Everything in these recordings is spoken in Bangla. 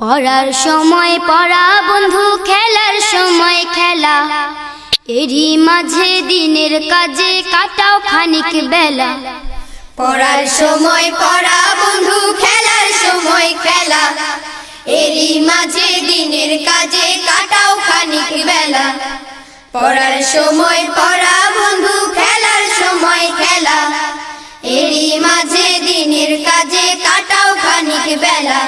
পড়ার সময় পড়া বন্ধু, খেলার সময় খেলা। এরই মাঝে দিনের কাজে কাটাও খানিক বেলা। পড়ার সময় পড়া বন্ধু, খেলার সময় খেলা। এরই মাঝে দিনের কাজে কাটাও খানিক বেলা। পড়ার সময় পড়া বন্ধু, খেলার সময় খেলা। এরই মাঝে দিনের কাজে কাটাও খানিক বেলা।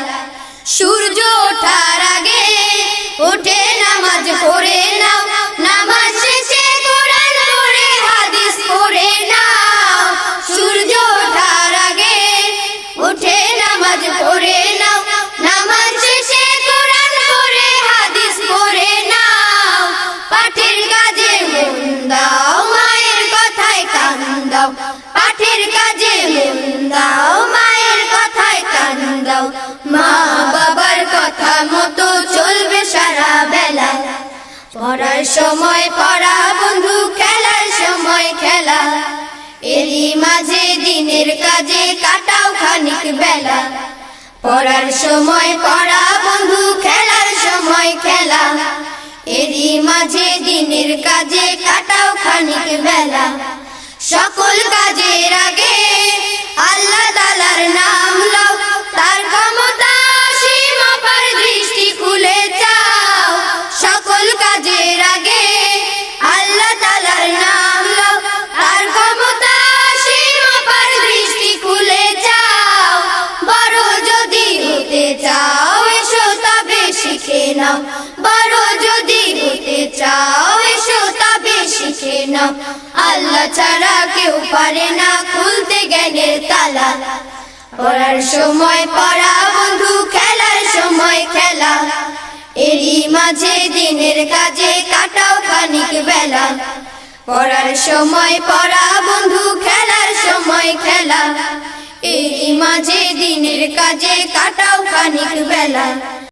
সূর্য ওঠার আগে উঠে নামাজ পড়ে নাও। নামাজ শেষে কোরআন পড়ে, হাদিস পড়ে নাও। সূর্য ওঠার আগে উঠে নামাজ পড়ে পড়ার সময় পড়া, বন্ধু, খেলার সময় খেলা। এরই মাঝে দিনের কাজে কাটাও খানিক বেলা। পড়ার সময় পড়া, বন্ধু, খেলার সময় খেলা। এরই মাঝে দিনের কাজে কাটাও খানিক বেলা। সকল কাজের আগে কাজের আগে আল্লাহ তালার নাম তার ক্ষমতা দৃষ্টি খুলে বড় যদি হতে চাও, এসো তবে শিখে নাও। বড় যদি হতে চাও, এসো তবে শিখে নাও। আল্লাহ ছাড়া কেউ পারে না খুলতে জ্ঞানের তালা। পড়ার সময় পড়া মাঝে দিনের কাজে কাটাও খানিক বেলা। পড়ার সময় পড়া, বন্ধু খেলার সময় খেলা। এই মাঝে দিনের কাজে কাটাও খানিক বেলা।